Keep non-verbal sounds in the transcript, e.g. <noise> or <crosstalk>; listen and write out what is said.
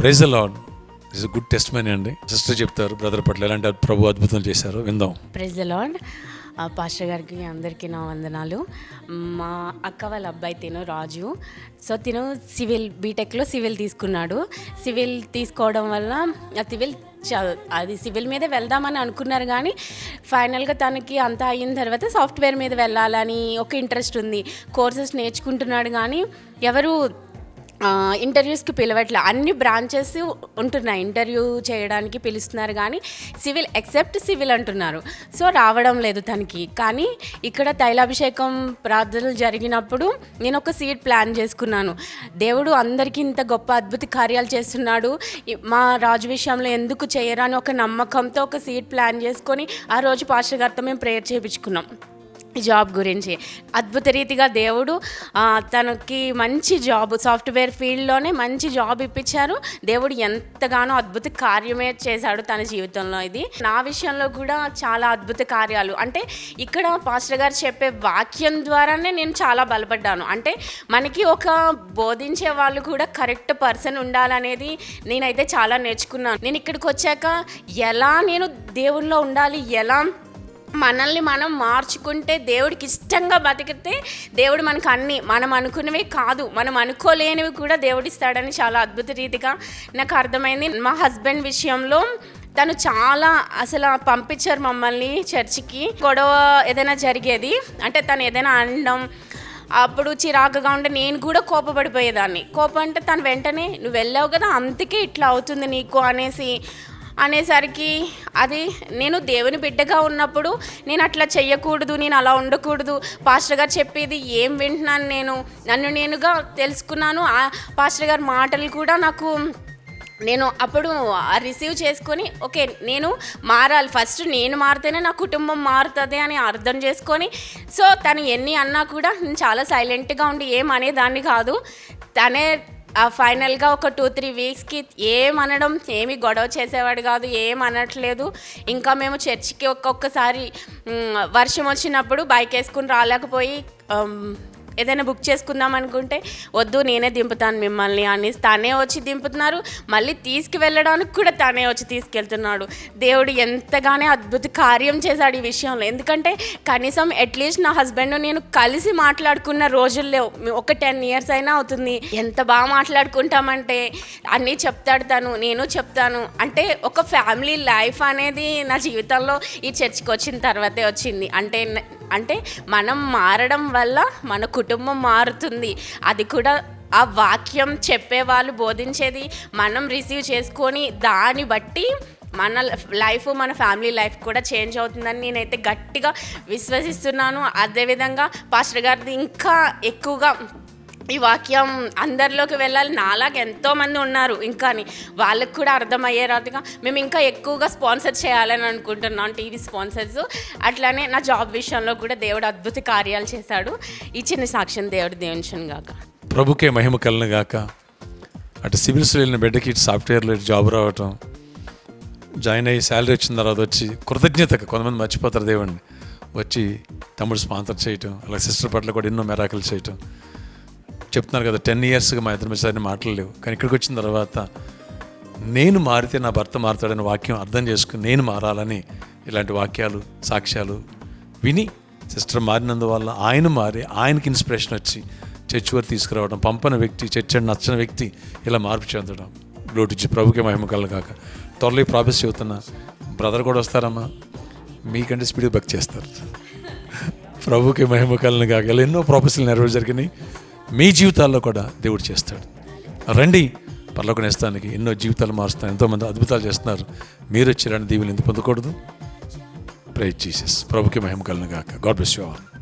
Praise Lord is good testimony అండి. Sister చెప్తారు brother పట్ల ఎలాంటి ప్రభు అద్భుతం చేశారు విందాం. ప్రైజ్ ద లార్డ్ ఆ పాస్టర్ గారికి అందరికీ నా వందనాలు. మా అక్క వాళ్ళ అబ్బాయి తిను రాజు. సో తిను సివిల్ బీటెక్లో సివిల్ తీసుకున్నాడు. సివిల్ తీసుకోవడం వల్ల ఆ సివిల్ చ- అది సివిల్ మీద వెళ్దామని అనుకున్నారు కానీ ఫైనల్గా తనకి అంతా అయిన తర్వాత సాఫ్ట్వేర్ మీద వెళ్ళాలని ఒక ఇంట్రెస్ట్ ఉంది. కోర్సెస్ నేర్చుకుంటున్నాడు కానీ ఎవరు ఇంటర్వ్యూస్కి పిలవట్లే. అన్ని బ్రాంచెస్ ఉంటున్నాయి. ఇంటర్వ్యూ చేయడానికి పిలుస్తున్నారు కానీ సివిల్ ఎక్సెప్ట్ సివిల్ అంటున్నారు. సో రావడం లేదు తనకి. కానీ ఇక్కడ తైలాభిషేకం ప్రార్థనలు జరిగినప్పుడు నేను ఒక సీట్ ప్లాన్ చేసుకున్నాను. దేవుడు అందరికీ ఇంత గొప్ప అద్భుత కార్యాలు చేస్తున్నాడు. మా రాజు విషయంలో ఎందుకు చేయరని ఒక నమ్మకంతో ఒక సీట్ ప్లాన్ చేసుకొని ఆ రోజు పాస్టర్ గారితో మేము ప్రేయర్ చేయించుకున్నాం. జాబ్ గురించి. అద్భుత రీతిగా దేవుడు తనకి మంచి జాబ్ సాఫ్ట్వేర్ ఫీల్డ్లోనే మంచి జాబ్ ఇప్పించారు. దేవుడు ఎంతగానో అద్భుత కార్యమే చేశాడు తన జీవితంలో ఇది. నా విషయంలో కూడా చాలా అద్భుత కార్యాలు. అంటే ఇక్కడ పాస్టర్ గారు చెప్పే వాక్యం ద్వారానే నేను చాలా బలపడ్డాను. అంటే మనకి ఒక బోధించే వాళ్ళు కూడా కరెక్ట్ పర్సన్ ఉండాలనేది నేనైతే చాలా నేర్చుకున్నాను. నేను ఇక్కడికి వచ్చాక ఎలా నేను దేవుల్లో ఉండాలి ఎలా మనల్ని మనం మార్చుకుంటే దేవుడికి ఇష్టంగా బతికితే దేవుడు మనకు అన్ని. మనం అనుకున్నవే కాదు. మనం అనుకోలేనివి కూడా దేవుడిస్తాడని చాలా అద్భుత రీతిగా నాకు అర్థమైంది. మా హస్బెండ్ విషయంలో తను చాలా అసలు పంపించారు మమ్మల్ని చర్చికి. గొడవ ఏదైనా జరిగేది? అంటే తను ఏదైనా అనడం అప్పుడు చిరాకుగా ఉంటే నేను కూడా కోపపడిపోయేదాన్ని. కోపం అంటే తను వెంటనే నువ్వు వెళ్ళావు కదా అందుకే ఇట్లా అవుతుంది నీకు అనేసి అనేసరికి అది నేను దేవుని బిడ్డగా ఉన్నప్పుడు నేను అట్లా చెయ్యకూడదు నేను అలా ఉండకూడదు. పాస్టర్ గారు చెప్పేది ఏం వింటున్నాను నేను? నన్ను నేనుగా తెలుసుకున్నాను. ఆ పాస్టర్ గారి మాటలు కూడా నాకు నేను అప్పుడు రిసీవ్ చేసుకొని ఓకే నేను మారాలి. ఫస్ట్ నేను మారితేనే నా కుటుంబం మారుతుంది అని అర్థం చేసుకొని సో తను ఎన్ని అన్నా కూడా నేను చాలా సైలెంట్గా ఉండి ఏం అనేదాన్ని కాదు. తనే ఫైనల్గా ఒక టూ త్రీ వీక్స్కి ఏమనడం ఏమి గొడవ చేసేవాడు కాదు ఏం అనట్లేదు. ఇంకా మేము చర్చికి ఒక్కొక్కసారి వర్షం వచ్చినప్పుడు బైక్ వేసుకుని రాలేకపోయి ఏదైనా బుక్ చేసుకుందాం అనుకుంటే వద్దు నేనే దింపుతాను మిమ్మల్ని అని తనే వచ్చి దింపుతున్నారు. మళ్ళీ తీసుకువెళ్ళడానికి కూడా తనే వచ్చి తీసుకెళ్తున్నాడు. దేవుడు ఎంతగానే అద్భుత కార్యం చేశాడు ఈ విషయంలో. ఎందుకంటే కనీసం అట్లీస్ట్ నా హస్బెండ్ నేను కలిసి మాట్లాడుకున్న రోజుల్లో ఒక టెన్ ఇయర్స్ అయినా అవుతుంది. ఎంత బాగా మాట్లాడుకుంటామంటే అన్నీ చెప్తాడు తను నేను చెప్తాను. అంటే ఒక ఫ్యామిలీ లైఫ్ అనేది నా జీవితంలో ఈ చర్చికి వచ్చిన తర్వాతే వచ్చింది. అంటే అంటే మనం మారడం వల్ల మన కుటుంబం మారుతుంది. అది కూడా ఆ వాక్యం చెప్పేవాళ్ళు బోధించేది మనం రిసీవ్ చేసుకొని దాన్ని బట్టి మన లైఫ్ మన ఫ్యామిలీ లైఫ్ కూడా చేంజ్ అవుతుందని నేనైతే గట్టిగా విశ్వసిస్తున్నాను. అదేవిధంగా పాస్టర్ గారిది ఇంకా ఎక్కువగా ఈ వాక్యం అందరిలోకి వెళ్ళాలి. నాలాగా ఎంతోమంది ఉన్నారు. ఇంకాని వాళ్ళకి కూడా అర్థమయ్యేరాటుగా మేము ఇంకా ఎక్కువగా స్పాన్సర్ చేయాలని అనుకుంటున్నాం. TV sponsors. అట్లానే నా జాబ్ విషయంలో కూడా దేవుడు అద్భుత కార్యాలు చేశాడు. ఈ చిన్న సాక్ష్యం దేవుడు దేవించను గాక. ప్రభుకే మహిమ కలను గాక. అటు సివిల్స్ వెళ్ళిన బిడ్డకి ఇటు సాఫ్ట్వేర్లో ఇటు జాబ్ రావటం. జాయిన్ అయ్యి శాలరీ వచ్చిన తర్వాత వచ్చి కృతజ్ఞతగా కొంతమంది మర్చిపోతారు దేవుడిని వచ్చి తమ్ముడు స్పాన్సర్ చేయటం. అలా సిస్టర్ పట్ల కూడా ఎన్నో మెరాకులు చేయటం. చెప్తున్నారు కదా టెన్ ఇయర్స్గా మా ఇద్దరు మీద మాట్లాడలేవు కానీ ఇక్కడికి వచ్చిన తర్వాత నేను మారితే నా భర్త మారుతాడనే వాక్యం అర్థం చేసుకుని నేను మారాలని ఇలాంటి వాక్యాలు సాక్ష్యాలు విని సిస్టర్ మారినందువల్ల ఆయన మారి ఆయనకి ఇన్స్పిరేషన్ వచ్చి చర్చ్ వారు తీసుకురావడం పంపన వ్యక్తి చర్చని నచ్చిన వ్యక్తి ఇలా మార్పు చెందడం. గ్లోటిచ్చి ప్రభుకే మహిమ కల కాక త్వరలో ప్రాఫెస్ చెబుతున్నా బ్రదర్ కూడా వస్తారమ్మా. మీకంటే స్పీడ్గా బక్ చేస్తారు. <laughs> ప్రభుకి మహిమ కలను కాక ఇలా ఎన్నో ప్రాఫెస్లు నెరవేరు జరిగినాయి. మీ జీవితాల్లో కూడా దేవుడు చేస్తాడు. రండి పర్లోక నేస్తానికి ఎన్నో జీవితాలు మారుస్తాను ఎంతోమంది అద్భుతాలు చేస్తున్నారు. మీరు వచ్చిరాని దీవులు ఎందుకు పొందకూడదు? ప్రే జీసస్ ప్రభుకి మహిమ కలను గాక. God bless you all